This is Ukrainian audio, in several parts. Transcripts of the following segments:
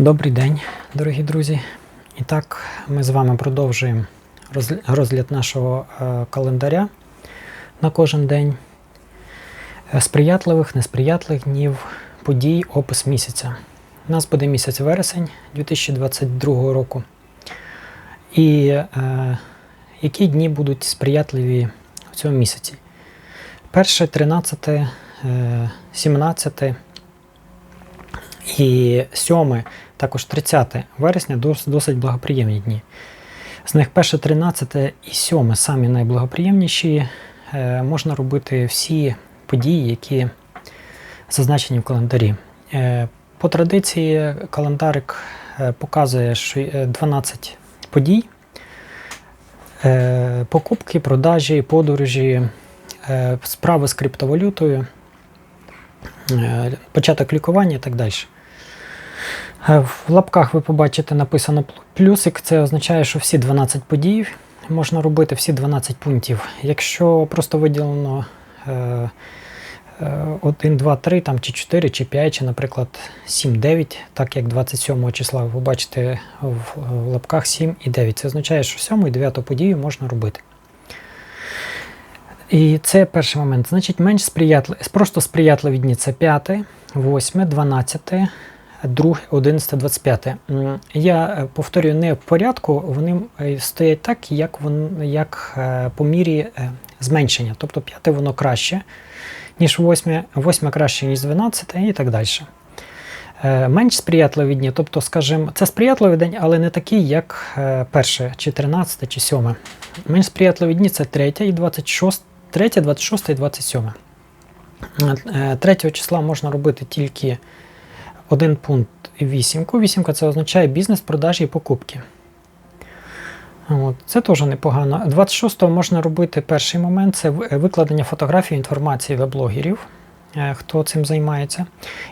Добрий день, дорогі друзі. І так, ми з вами продовжуємо розгляд нашого е, календаря на кожен день. Е, Сприятливих, несприятливих днів, подій, опис місяця. У нас буде місяць вересень 2022 року. І е, які дні будуть сприятливі в цьому місяці? Перше, 13, е, 17 і 7, також 30 вересня досить благоприємні дні. З них перше 13 і 7 самі найблагоприємніші. Е, можна робити всі події, які зазначені в календарі. Е, по традиції календарик е, показує е, 12 подій. Покупки, продажі, подорожі, справи з криптовалютою, початок лікування і так далі. Е, В лапках ви побачите написано плюсик, це означає, що всі 12 подій можна робити, всі 12 пунктів. Якщо просто виділено е, е, 1, 2, 3, там, чи 4, чи 5, чи, наприклад, 7, 9, так як 27 числа ви побачите в, в лапках 7 і 9. Це означає, що 7 і 9 подію можна робити. І це перший момент. Значить, менш сприятливі, просто сприятливі дні це 5, 8, 12, 2, 11, 25. М, Я е, повторюю не в порядку, вони е, стоять так, як, вон, як е, по мірі зменшення. Тобто 5 воно краще, ніж 8, 8 краще, ніж 12 і так далі. Менш сприятливі дні, тобто, скажімо, це сприятливий день, але не такий, як перше, чи 13, чи 7. Менш сприятливі дні це 3 і 26, 3, 26 і 27. Е, 3 числа можна робити тільки один пункт і вісімку. Вісімка це означає бізнес, продажі і покупки. От, це теж непогано. 26-го можна робити перший момент це викладення фотографій інформації веблогерів, е, хто цим займається.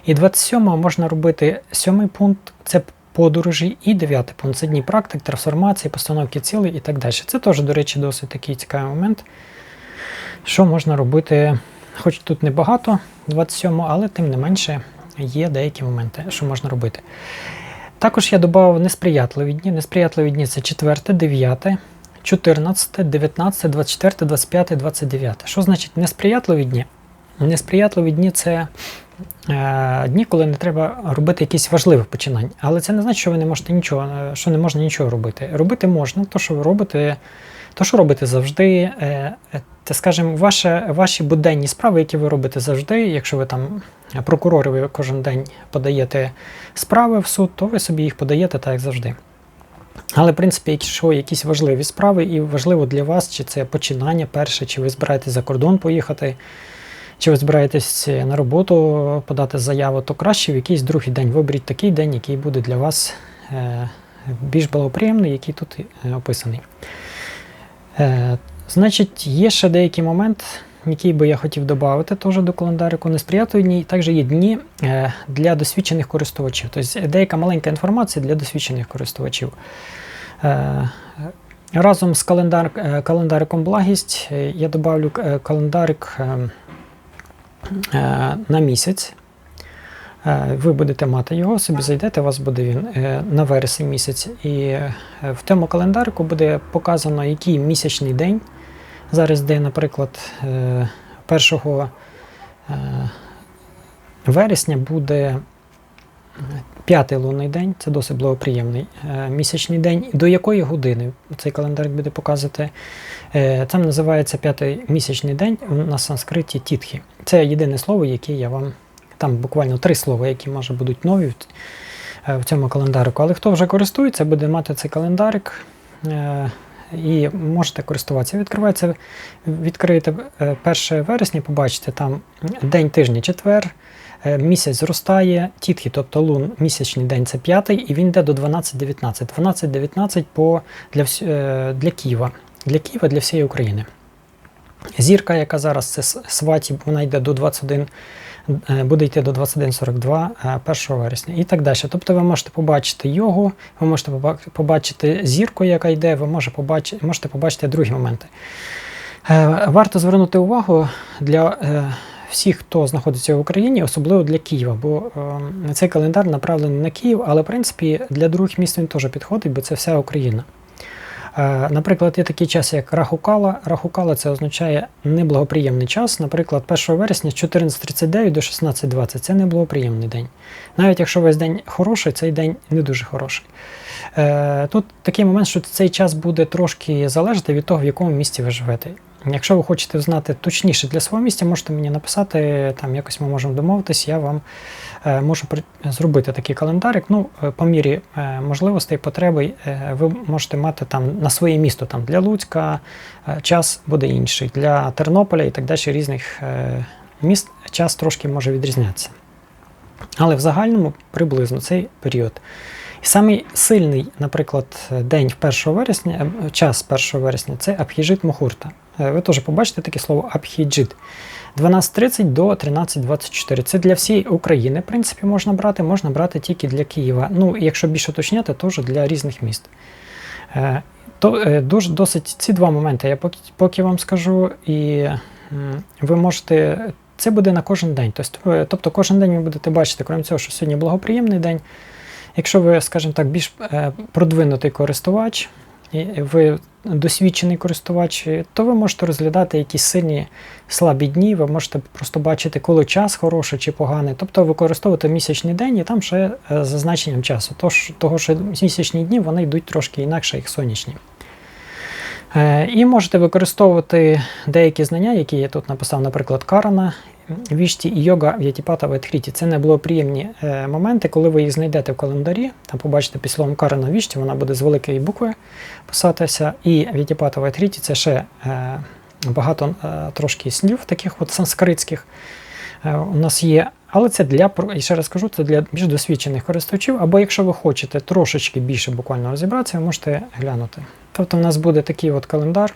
І 27-го можна робити сьомий пункт це подорожі, і дев'ятий пункт це дні практик, трансформації, постановки цілей і так далі. Це теж, до речі, досить такий цікавий момент, що можна робити, хоч тут небагато, 27-го, але тим не менше є деякі моменти, що можна робити. Також я додав несприятливі дні. Несприятливі дні це 4, 9, 14, 19, 24, 25, 29. Що значить несприятливі дні? Несприятливі дні це е, дні, коли не треба робити якісь важливі починання. Але це не значить, що ви не можете нічого, е, що не можна нічого робити. Робити можна, то, що ви робите, то, що робите завжди. Е, е, це, скажімо, ваше, ваші буденні справи, які ви робите завжди, якщо ви там прокурори, ви кожен день подаєте справи в суд, то ви собі їх подаєте так, як завжди. Але, в принципі, якщо якісь важливі справи, і важливо для вас, чи це починання перше, чи ви збираєтесь за кордон поїхати, чи ви збираєтесь на роботу подати заяву, то краще в якийсь другий день. Виберіть такий день, який буде для вас е, більш благоприємний, який тут е, описаний. Е, значить, є ще деякий момент, який би я хотів додати теж до календарику несприятливі. Також є дні е, для досвідчених користувачів. Тобто деяка маленька інформація для досвідчених користувачів. Е, Разом з календар, е, календариком благість е, я додавлю е, календарик е, е, на місяць. Е, Ви будете мати його, собі зайдете, у вас буде він е, на вересень місяць. І е, в тому календарику буде показано, який місячний день. Зараз де, наприклад, е, 1 е, вересня буде п'ятий лунний день, це досить благоприємний місячний день. До якої години цей календар буде показувати? Там називається п'ятий місячний день на санскриті тітхі. Це єдине слово, яке я вам. Там буквально три слова, які може будуть нові в, е, в цьому календарику. Але хто вже користується, буде мати цей календарик. Е, і можете користуватися. Відкривається, відкриєте е, 1 вересня, побачите там день тижня четвер, е, місяць зростає, тітхи, тобто лун, місячний день це п'ятий, і він йде до 12-19. 12-19 по, для, е, для Києва. Для Києва, для всієї України. Зірка, яка зараз це сваті, вона йде до 21, е, буде йти до 21.42 е, 1 вересня і так далі. Тобто ви можете побачити його, ви можете побачити зірку, яка йде, ви можете побачити, можете побачити другі моменти. Е, Варто звернути увагу для е, всіх, хто знаходиться в Україні, особливо для Києва, бо е, цей календар направлений на Київ, але в принципі для других міст він теж підходить, бо це вся Україна. Е, Наприклад, є такий час, як Рахукала. Рахукала це означає неблагоприємний час. Наприклад, 1 вересня з 14.39 до 16.20 це неблагоприємний день. Навіть якщо весь день хороший, цей день не дуже хороший. Е, Тут такий момент, що цей час буде трошки залежати від того, в якому місці ви живете. Якщо ви хочете знати точніше для свого місця, можете мені написати, там якось ми можемо домовитись, я вам е, можу зробити такий календарик. Ну, е, по мірі е, можливостей, потреби, ви можете мати там на своє місто. Там для Луцька час буде інший, для Тернополя і так далі різних міст час трошки може відрізнятися. Але в загальному приблизно цей період. І самий сильний, наприклад, день 1 вересня, час 1 вересня це Абхіджит Мухурта. Е, Ви теж побачите таке слово Абхіджит. 12.30 до 13.24. Це для всієї України, в принципі, можна брати, можна брати тільки для Києва. Ну, якщо більше уточняти, теж для різних міст. Е, То е, дуже досить ці два моменти я поки, поки вам скажу, і ви можете. Це буде на кожен день. Тобто, тобто кожен день ви будете бачити, крім цього, що сьогодні благоприємний день. Якщо ви, скажімо так, більш продвинутий користувач, ви досвідчений користувач, то ви можете розглядати якісь сильні слабі дні, ви можете просто бачити, коли час хороший чи поганий. Тобто використовувати місячний день і там ще е, зазначенням часу. Тож, того, що місячні дні вони йдуть трошки інакше, як сонячні. Е, І можете використовувати деякі знання, які я тут написав, наприклад, Карана, Вішті і йога В'ятіпата в відкриті. Це не було приємні е, моменти, коли ви їх знайдете в календарі. Там побачите під словом Карана Вішті, вона буде з великої букви писатися. І В'ятіпата в відкриті це ще е, багато е, трошки слів, таких от санскритських у нас є. Але це для і ще раз кажу, це для більш досвідчених користувачів. Або якщо ви хочете трошечки більше буквально розібратися, ви можете глянути. Тобто, в нас буде такий от календар,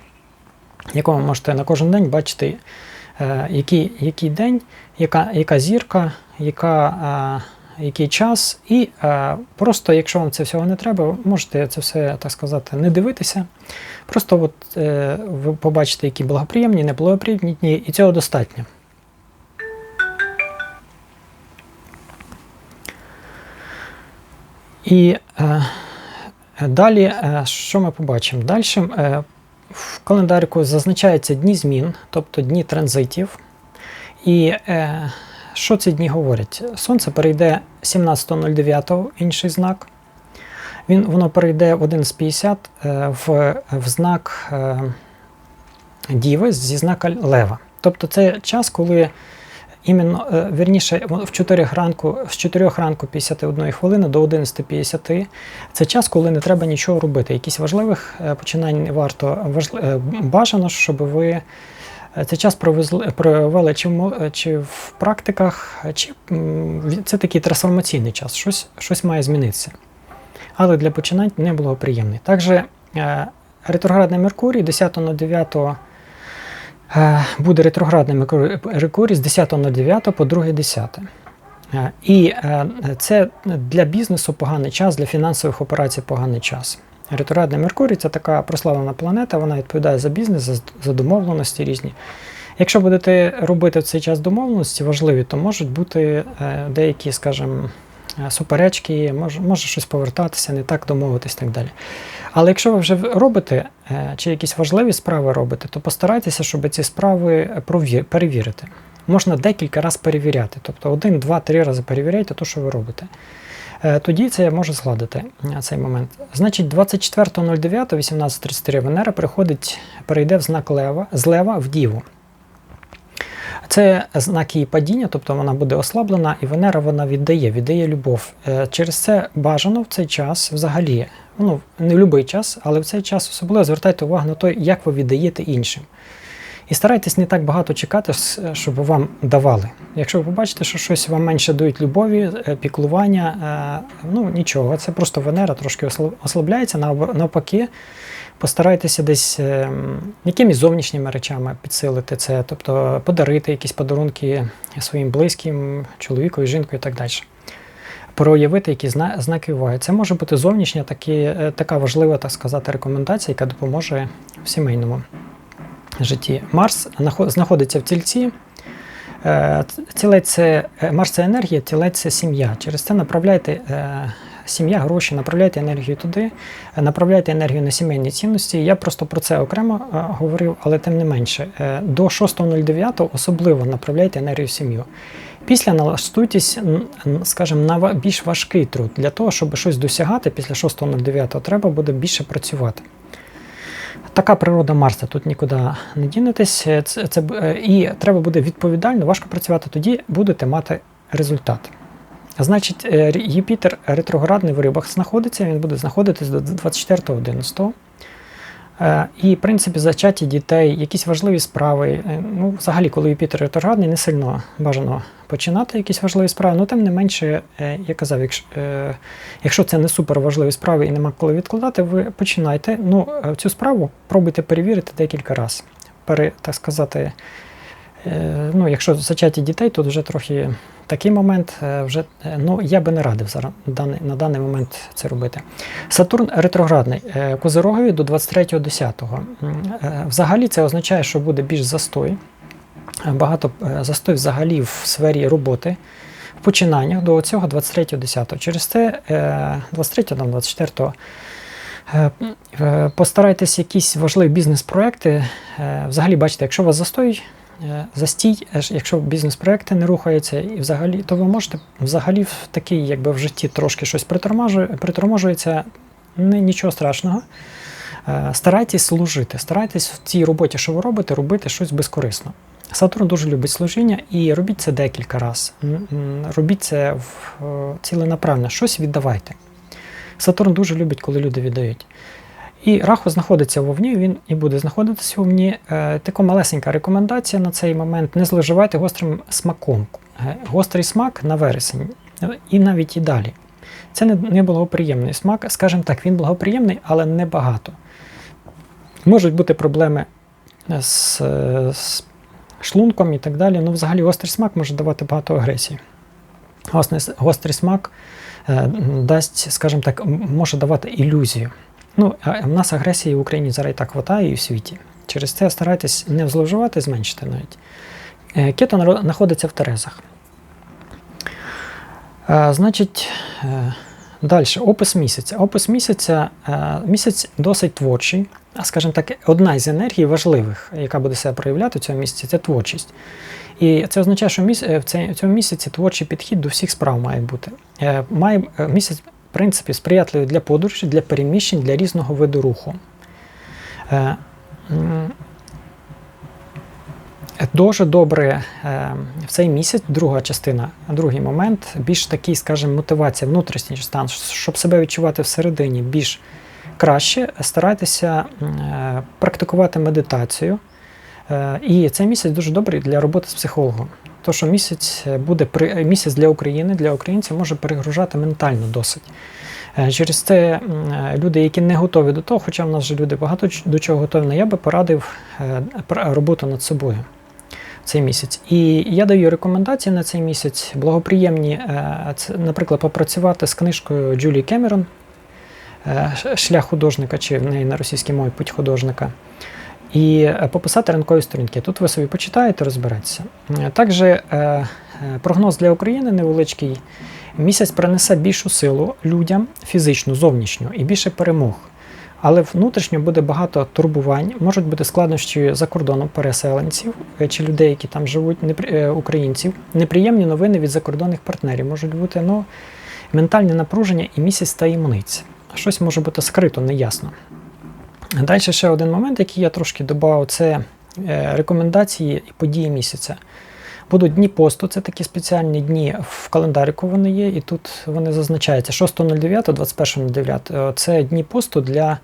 в якому ви можете на кожен день бачити, який, який день, яка, яка зірка, яка, е, який час. І е, просто, якщо вам це всього не треба, можете це все, так сказати, не дивитися. Просто от, е, ви побачите, які благоприємні, неблагоприємні дні, і цього достатньо. І е, далі, е, що ми побачимо? Далі е, в календарику зазначаються дні змін, тобто дні транзитів. І е, що ці дні говорять? Сонце перейде 17.09, інший знак. Він, воно перейде в 11.50 е, в, в знак е, Діви зі знака Лева. Тобто це час, коли іменно, е, вірніше, в 4 ранку, з 4 ранку 51 хвилини до 11.50 це час, коли не треба нічого робити. Якісь важливих е, починань варто е, бажано, щоб ви цей час провезли, провели чи в, чи в практиках, чи це такий трансформаційний час, щось, щось має змінитися. Але для починань не було приємний. Також ретроградний Меркурій 10.09 е, буде ретроградний Меркурій- з 10.09 по 2.10. Е, І е, це для бізнесу поганий час, для фінансових операцій поганий час. Ретроградний Меркурій це така прославлена планета, вона відповідає за бізнес, за, домовленості різні. Якщо будете робити в цей час домовленості важливі, то можуть бути е, деякі, скажімо, е, суперечки, може, може щось повертатися, не так домовитись і так далі. Але якщо ви вже робите е, чи якісь важливі справи робите, то постарайтеся, щоб ці справи перевірити. Можна декілька разів перевіряти, тобто один, два, три рази перевіряйте те, що ви робите. Е, Тоді це може згладити е, цей момент. Значить, 24.09, 18.33 Венера приходить, перейде в знак Лева, з Лева в Діву. Це знак її падіння, тобто вона буде ослаблена, і Венера вона віддає, віддає любов. Е, Через це бажано в цей час взагалі, ну не в будь-який час, але в цей час особливо звертайте увагу на те, як ви віддаєте іншим. І старайтесь не так багато чекати, щоб вам давали. Якщо ви побачите, що щось вам менше дають любові, е, піклування, е, ну нічого, це просто Венера трошки осла- ослабляється, нав- навпаки. Постарайтеся десь е, якимись зовнішніми речами підсилити це, тобто подарити якісь подарунки своїм близьким, чоловікові, жінкою і так далі. Проявити якісь зна- знаки уваги. Це може бути зовнішня такі, е, така важлива, так сказати, рекомендація, яка допоможе в сімейному житті. Марс знаходиться в тільці. Е, Тілець це е, Марс це енергія, тілець це сім'я. Через це направляйте е, сім'я, гроші, направляйте енергію туди, направляйте енергію на сімейні цінності. Я просто про це окремо е, говорив, але тим не менше, е, до 6.09 особливо направляйте енергію в сім'ю. Після налаштуйтесь, скажімо, на більш важкий труд. Для того, щоб щось досягати після 6.09, треба буде більше працювати. Така природа Марса, тут нікуди не дінетесь. Е, Це, це, і треба буде відповідально, важко працювати, тоді будете мати результат. Значить, е, Юпітер ретроградний в рибах знаходиться, він буде знаходитись до 24.11. Е, І, в принципі, зачаті дітей, якісь важливі справи. е, Ну, взагалі, коли Юпітер ретроградний, не сильно бажано починати якісь важливі справи. Ну, тим не менше, я казав, якщо, якщо це не супер важливі справи і нема коли відкладати, ви починайте. Ну, цю справу пробуйте перевірити декілька разів. Так сказати, ну, якщо зачаті дітей, то вже трохи такий момент. е, Вже, е, ну, я би не радив зараз на даний, момент це робити. Сатурн ретроградний е, Козирогові до 23.10. М, е, Взагалі це означає, що буде більш застой. Багато застой взагалі в сфері роботи. В починаннях до цього 23.10. Через це е, 23 там 24 е, е, постарайтесь якісь важливі бізнес-проекти. Взагалі, бачите, якщо у вас застой, застій, е, якщо бізнес-проекти не рухаються, і взагалі, то ви можете взагалі в такий, якби в житті трошки щось приторможується, нічого страшного. Е, Старайтесь служити, старайтесь в цій роботі, що ви робите, робити щось безкорисно. Сатурн дуже любить служіння і робіть це декілька разів. Робіть це в, е, щось віддавайте. Сатурн дуже любить, коли люди віддають. І Раху знаходиться в Овні, він і буде знаходитися в Овні. Е, така малесенька рекомендація на цей момент: не зловживайте гострим смаком. Е, гострий смак на вересень е, і навіть і далі. Це не, благоприємний смак, скажімо так, він благоприємний, але не багато. Можуть бути проблеми з, з шлунком і так далі. Ну, взагалі, гострий смак може давати багато агресії. Гострий, гострий смак дасть, скажімо так, може давати ілюзію. Ну, в нас агресії в Україні зараз і так хватає і в світі. Через це старайтесь не зловживати, зменшити навіть. Е, Кето знаходиться в Терезах. Е, Значить, е, далі, опис місяця. Опис місяця місяць досить творчий. А скажімо так, одна із енергій важливих, яка буде себе проявляти в цьому місяці, це творчість. І це означає, що в цьому місяці творчий підхід до всіх справ має бути. Має місяць, принципі, сприятливий для подорожі, для переміщень, для різного виду руху. Е, Дуже добре е, в цей місяць, друга частина, другий момент, більш такий, скажімо, мотивація, внутрішній стан, щоб себе відчувати всередині більш краще, старайтеся е, практикувати медитацію. І цей місяць дуже добрий для роботи з психологом. То, що місяць буде при місяць для України, для українців може перегружати ментально досить. Е, Через це е, люди, які не готові до того, хоча в нас же люди багато до чого готові, але я би порадив е, роботу над собою цей місяць. І я даю рекомендації на цей місяць благоприємні, е, наприклад, попрацювати з книжкою Джулії Кемерон е, Шлях художника, чи в неї на російській мові путь художника. І е, пописати ранкові сторінки. Тут ви собі почитаєте, розберетеся. Е, Також е, прогноз для України невеличкий. Місяць принесе більшу силу людям фізичну, зовнішню і більше перемог. Але внутрішньо буде багато турбувань, можуть бути складнощі за кордоном переселенців чи людей, які там живуть, українців. Неприємні новини від закордонних партнерів можуть бути ну, ментальне напруження і місяць таємниць. Щось може бути скрито, неясно. Далі ще один момент, який я трошки додав, це е, рекомендації і події місяця. Будуть дні посту, це такі спеціальні дні в календарику вони є, і тут вони зазначаються 6.09, 21.09. Е, Це дні посту для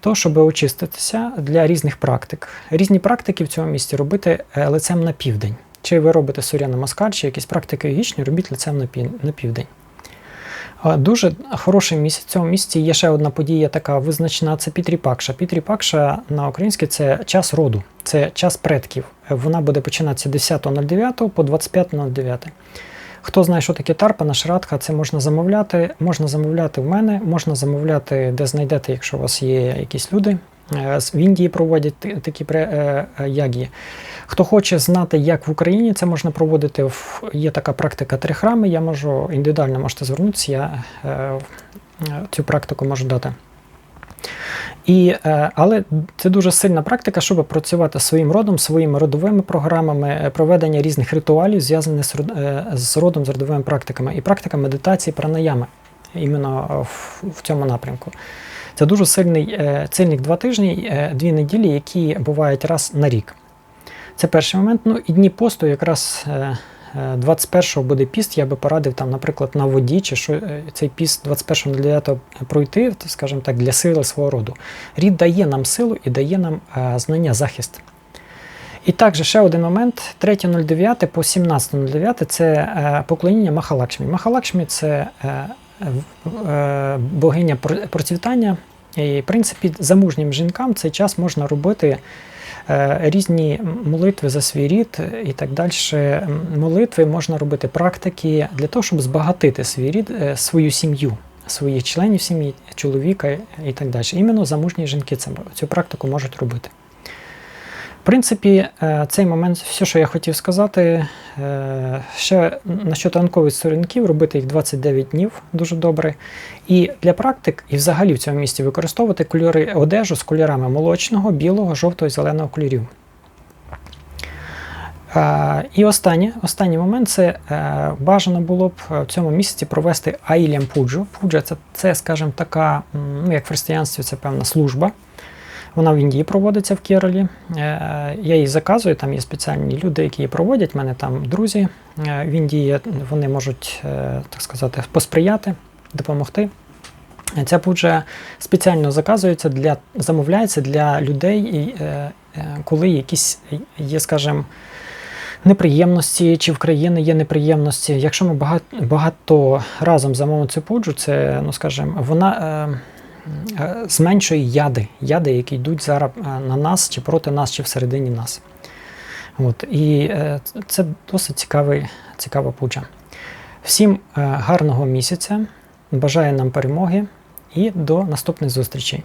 того, щоб очиститися для різних практик. Різні практики в цьому місці робити е, лицем на південь. Чи ви робите суряна маскаль, чи якісь практики йогічні, робіть лицем на південь. Дуже хороший місяць. В цьому місці є ще одна подія така визначена, це Пітріпакша. Пітріпакша на українській це час роду, це час предків. Вона буде починатися 10.09 по 25.09. Хто знає, що таке тарпана, радка, це можна замовляти. Можна замовляти в мене, можна замовляти, де знайдете, якщо у вас є якісь люди, В Індії проводять такі е, е, ягії. Хто хоче знати, як в Україні це можна проводити, є така практика три храми. Я можу індивідуально можете звернутися, я е, е, цю практику можу дати. І, е, але це дуже сильна практика, щоб працювати своїм родом, своїми родовими програмами, е, проведення різних ритуалів, зв'язаних з, е, з родом, з родовими практиками, і практика медитації пранаями іменно е, в, в цьому напрямку. Це дуже сильний е, цільник два тижні, е, дві неділі, які бувають раз на рік. Це перший момент. Ну і дні посту якраз. е, е, 21-го буде піст, я би порадив там, наприклад, на воді, чи що цей піст 21-го пройти, скажімо так, для сили свого роду. Рід дає нам силу і дає нам знання, захист. І також ще один момент: 3.09 по 17.09 це поклоніння Махалакшмі. Махалакшмі це богиня процвітання. І, в принципі, замужнім жінкам цей час можна робити е, різні молитви за свій рід і так далі. Молитви можна робити практики для того, щоб збагатити свій рід, е, свою сім'ю, своїх членів сім'ї, чоловіка і так далі. Іменно замужні жінки цю практику можуть робити. В принципі, е, цей момент, все, що я хотів сказати, е, ще насчет ранкових сторінків, робити їх 29 днів дуже добре. І для практик, і взагалі в цьому місці використовувати кольори одежу з кольорами молочного, білого, жовтого зеленого кольорів. Е, І останнє, останній момент це бажано було б в цьому місяці провести Айлям Пуджу. Пуджа це, це, скажімо, така, ну, як в християнстві, це певна служба. Вона в Індії проводиться в Керолі. Е, Я її заказую, там є спеціальні люди, які її проводять. У мене там друзі е, в Індії, вони можуть, е, так сказати, посприяти, допомогти. Ця пуджа спеціально заказується для замовляється для людей, коли якісь є, скажімо, неприємності, чи в країни є неприємності. Якщо ми багато, багато разом замовимо цю пуджу, це, ну скажімо, вона. Е, зменшує яди, яди, які йдуть зараз е, на нас, чи проти нас, чи всередині нас. От, і е, це досить цікавий, цікава пуча. Всім гарного місяця, бажаю нам перемоги і до наступних зустрічей.